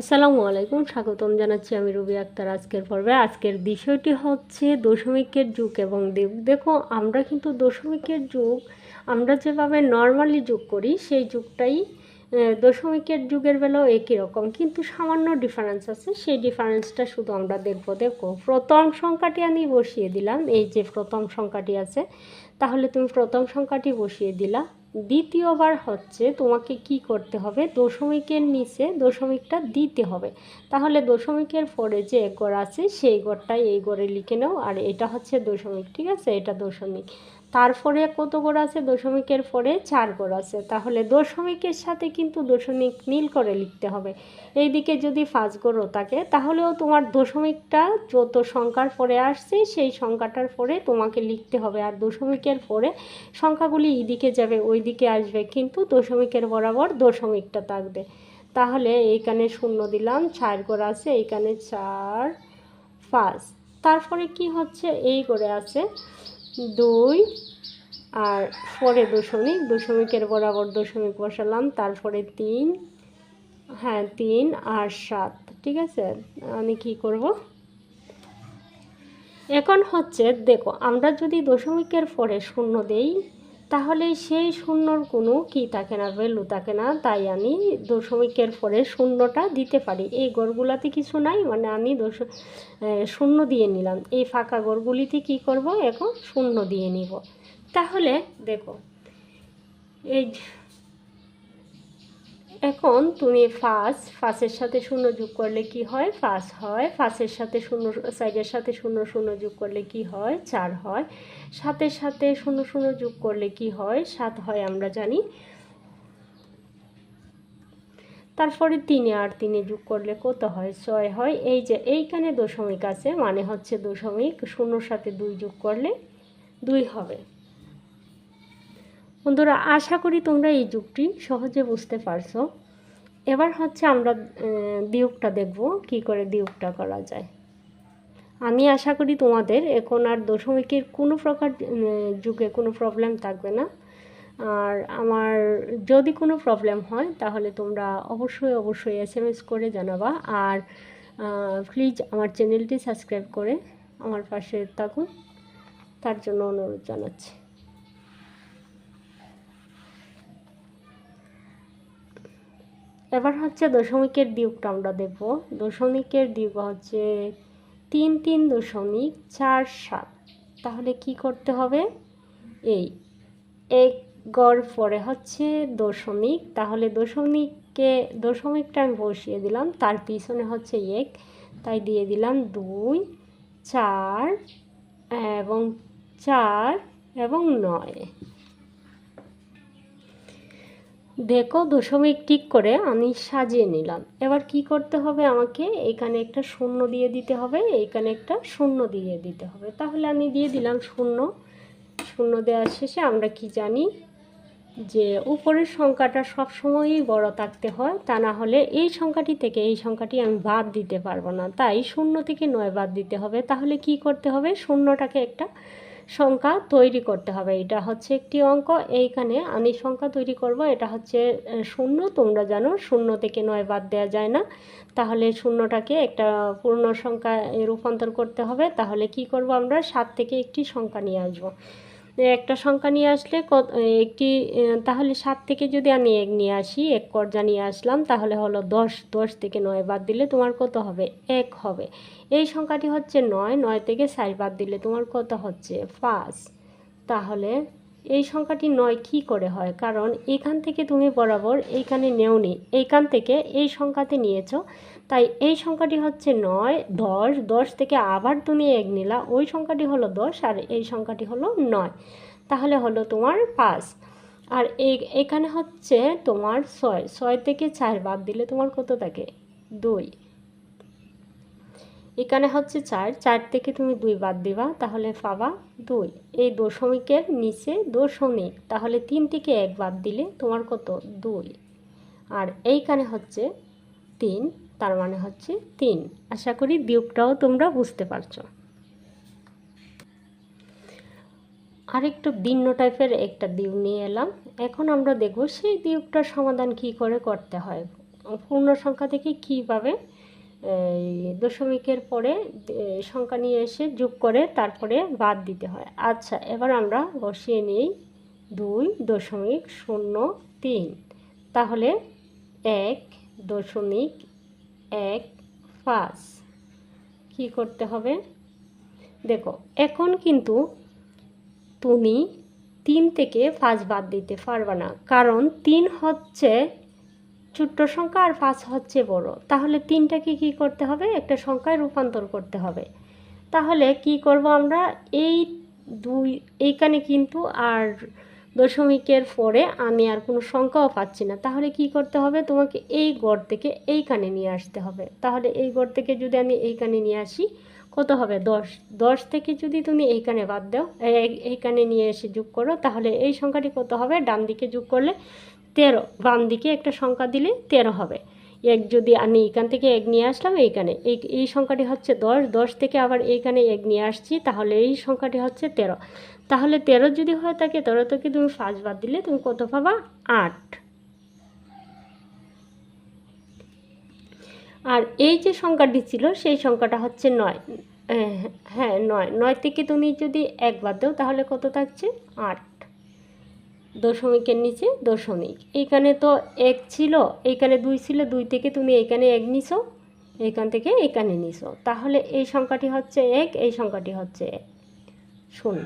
আসসালামু আলাইকুম, স্বাগতম জানাচ্ছি আমি রবি আক্তার আজকের পর্বে। আজকের বিষয়টি হচ্ছে দশমিকের যুগ এবং দিক দেখো, আমরা কিন্তু দশমিকের যুগ, আমরা যেভাবে নর্মালি যুগ করি, সেই যুগটাই দশমিকের যুগের বেলাও একই রকম, কিন্তু সামান্য ডিফারেন্স আছে। সেই ডিফারেন্সটা শুধু আমরা দেখব। দেখো, প্রথম সংখ্যাটি আমি বসিয়ে দিলাম। এই যে প্রথম সংখ্যাটি আছে, তাহলে তুমি প্রথম সংখ্যাটি বসিয়ে দিলা। দ্বিতীয়বার হচ্ছে তোমাকে কি করতে হবে? দশমিকের নিচে দশমিকটা দিতে হবে। তাহলে দশমিকের পরে যে গড় আছে, সেই গড়টাই এই গড়ে লিখে নাও। আর এটা হচ্ছে দশমিক, ঠিক আছে? এটা দশমিক। তারপরে কত গড় আছে? দশমিকের পরে চার গড় আছে। তাহলে দশমিকের সাথে কিন্তু দশমিক নীল করে লিখতে হবে। এইদিকে যদি পাঁচ গড়ও থাকে, তাহলেও তোমার দশমিকটা যত সংখ্যার পরে আসছে, সেই সংখ্যাটার পরে তোমাকে লিখতে হবে। আর দশমিকের পরে সংখ্যাগুলি এদিকে যাবে ওই দিকে আসবে। কিন্তু দশমিকের বরাবর দশমিকটা থাকবে। তাহলে এইখানে শূন্য দিলাম, চার করে আছে, এইখানে চার, পাঁচ। তারপরে কি হচ্ছে? এই করে আছে দুই আর পরে দশমিক, দশমিকের বরাবর দশমিক বসালাম, তারপরে তিন হ্যাঁ তিন আর সাত, ঠিক আছে? আমি কি করব? এখন হচ্ছে, দেখো, আমরা যদি দশমিকের পরে শূন্য দেই তাহলে সেই শূন্যর কোনো কি থাকে না ভ্যালু থাকে না, তাই আমি দশমিকের পরে শূন্যটা দিতে পারি। এই গড়গুলাতে কিছু নাই মানে আমি দশ শূন্য দিয়ে নিলাম। এই ফাঁকা গড়গুলিতে কি করব? এখন শূন্য দিয়ে নিব। তাহলে দেখো, এই এখন তুমি ফার্স্ট ফার্স্টের সাথে শূন্য যোগ করলে কি হয়? ফার্স্ট হয় ফার্স্টের সাথে শূন্য সাইডের সাথে শূন্য শূন্য যোগ করলে কি হয়? চার হয়। সাতের সাথে শূন্য শূন্য যোগ করলে কি হয়? সাত হয় আমরা জানি। তারপরে তিনে আর তিনে যোগ করলে কত হয়? ছয় হয়। এই যে এইখানে দশমিক আছে মানে হচ্ছে দশমিক, শূন্যর সাথে দুই যোগ করলে দুই হবে। বন্ধুরা, আশা করি তোমরা এই যুগটি সহজে বুঝতে পারছ। এবার হচ্ছে আমরা বিয়োগটা দেখব, কি করে বিয়োগটা করা যায়। আমি আশা করি তোমাদের এখন আর দশমিকের কোনো প্রকার যুগে কোনো প্রবলেম থাকবে না। আর আমার যদি কোনো প্রবলেম হয়, তাহলে তোমরা অবশ্যই অবশ্যই এস এম এস করে জানাবা। আর প্লিজ আমার চ্যানেলটি সাবস্ক্রাইব করে আমার পাশে থাকুন। তার জন্য অনুরোধ জানাচ্ছি। এবার হচ্ছে দশমিকের দিকটা আমরা দেখব দশমিকের দিক হচ্ছে তিন তিন দশমিক চার সাত। তাহলে কি করতে হবে? এই, এক গড় পরে হচ্ছে দশমিক। তাহলে দশমিককে দশমিকটা আমি বসিয়ে দিলাম, তার পিছনে হচ্ছে এক। তাই দিয়ে দিলাম দুই, চার, এবং চার, এবং নয়। দেখো দশমিক ঠিক করে আমি সাজিয়ে নিলাম। এবার কি করতে হবে আমাকে? এখানে একটা শূন্য দিয়ে দিতে হবে, এখানে একটা শূন্য দিয়ে দিতে হবে। তাহলে আমি দিয়ে দিলাম শূন্য। শূন্য দেওয়ার শেষে আমরা কি জানি? যে উপরের সংখ্যাটা সবসময়ই বড় থাকতে হয়, তা না হলে এই সংখ্যাটি থেকে এই সংখ্যাটি আমি বাদ দিতে পারব না। তাই শূন্য থেকে নয় বাদ দিতে হবে। তাহলে কি করতে হবে? শূন্যটাকে একটা সংখ্যা তৈরি করতে হবে। এটা হচ্ছে একটি অঙ্ক। এইখানে আমি সংখ্যা তৈরি করব। এটা হচ্ছে শূন্য। তোমরা জানো, শূন্য থেকে নয় বাদ দেওয়া যায় না। তাহলে শূন্যটাকে একটা পূর্ণ সংখ্যা রূপান্তর করতে হবে। তাহলে কি করব আমরা? সাত থেকে একটি সংখ্যা নিয়ে আসব। একটা সংখ্যা নিয়ে আসলে একটি তাহলে সাত থেকে যদি আমি এক নিয়ে আসি, এক কর্জা নিয়ে আসলাম, তাহলে হলো দশ দশ থেকে নয় বাদ দিলে তোমার কত হবে? এক হবে। এই সংখ্যাটি হচ্ছে নয় নয় থেকে চার বাদ দিলে তোমার কত হচ্ছে? পাঁচ। তাহলে এই সংখ্যাটি নয়, কি করে হয়? কারণ এখান থেকে তুমি বরাবর এইখানে নেওনি, এইখান থেকে এই সংখ্যাতে নিয়েছ, তাই এই সংখ্যাটি হচ্ছে নয়, দশ দশ থেকে আবার তুমি এক নিলা, ওই সংখ্যাটি হলো দশ আর এই সংখ্যাটি হলো নয়। তাহলে হলো তোমার পাঁচ। আর এই, এখানে হচ্ছে তোমার ছয় ছয় থেকে চার বাদ দিলে তোমার কত থাকে? দুই। এখানে হচ্ছে চার চার থেকে তুমি দুই বাদ দিবা, তাহলে পাবা দুই। এই দশমিকের নিচে দশমিক, তাহলে তিন থেকে এক বাদ দিলে তোমার কত? দুই। আর এইখানে হচ্ছে তিন, তার মানে হচ্ছে তিন। আশা করি বিয়োগটাও তোমরা বুঝতে পারছ। আরেকটু ভিন্ন টাইপের একটা দিক নিয়ে এলাম। এখন আমরা দেখব সেই দিকটার সমাধান কি করে করতে হয়। পূর্ণ সংখ্যা থেকে কীভাবে দশমিকের পরে সংখ্যা নিয়ে এসে যোগ করে তারপরে বাদ দিতে হয়। আচ্ছা এবার আমরা বসিয়ে নিই। দুই দশমিক শূন্য তিন। তাহলে এক দশমিক এক পাঁচ। কী করতে হবে? দেখো, এখন কিন্তু তুমি তিন থেকে পাঁচ বাদ দিতে পারবে না। কারণ তিন হচ্ছে ছোট্ট সংখ্যা আর পাঁচ হচ্ছে বড়। তাহলে তিনটাকে কি করতে হবে? একটা সংখ্যায় রূপান্তর করতে হবে। তাহলে কি করব আমরা? এই দুই, এইখানে কিন্তু আর দশমিকের পরে আমি আর কোনো সংখ্যাও পাচ্ছি না। তাহলে কি করতে হবে? তোমাকে এই গড় থেকে এইখানে নিয়ে আসতে হবে। তাহলে এই গড় থেকে যদি আমি এইখানে নিয়ে আসি, কত হবে? দশ। দশ থেকে যদি তুমি এইখানে বাদ দাও, এই- এইখানে নিয়ে এসে যোগ করো, তাহলে এই সংখ্যাটি কত হবে? ডান দিকে যোগ করলে তেরো, বাম দিকে একটা সংখ্যা দিলে তেরো হবে। এক যদি আমি এখান থেকে এক নিয়ে আসলাম এইখানে, এই এই সংখ্যাটি হচ্ছে দশ দশ থেকে আবার এইখানে এক নিয়ে আসছি, তাহলে এই সংখ্যাটি হচ্ছে তেরো। তাহলে তেরো যদি হয় থাকে তেরো থেকে তুমি পাঁচ বাদ দিলে তুমি কত পাবা? আট। আর এই যে সংখ্যাটি ছিল, সেই সংখ্যাটা হচ্ছে নয়। হ্যাঁ নয়। নয় থেকে তুমি যদি এক বাদ দাও, তাহলে কত থাকছে? আট। দশমিকের নিচে দশমিক। এইখানে তো এক ছিল এইখানে দুই ছিল, দুই থেকে তুমি এইখানে এক নিছো এইখান থেকে এখানে নিছো। তাহলে এই সংখ্যাটি হচ্ছে এক, এই সংখ্যাটি হচ্ছে এক। শূন্য।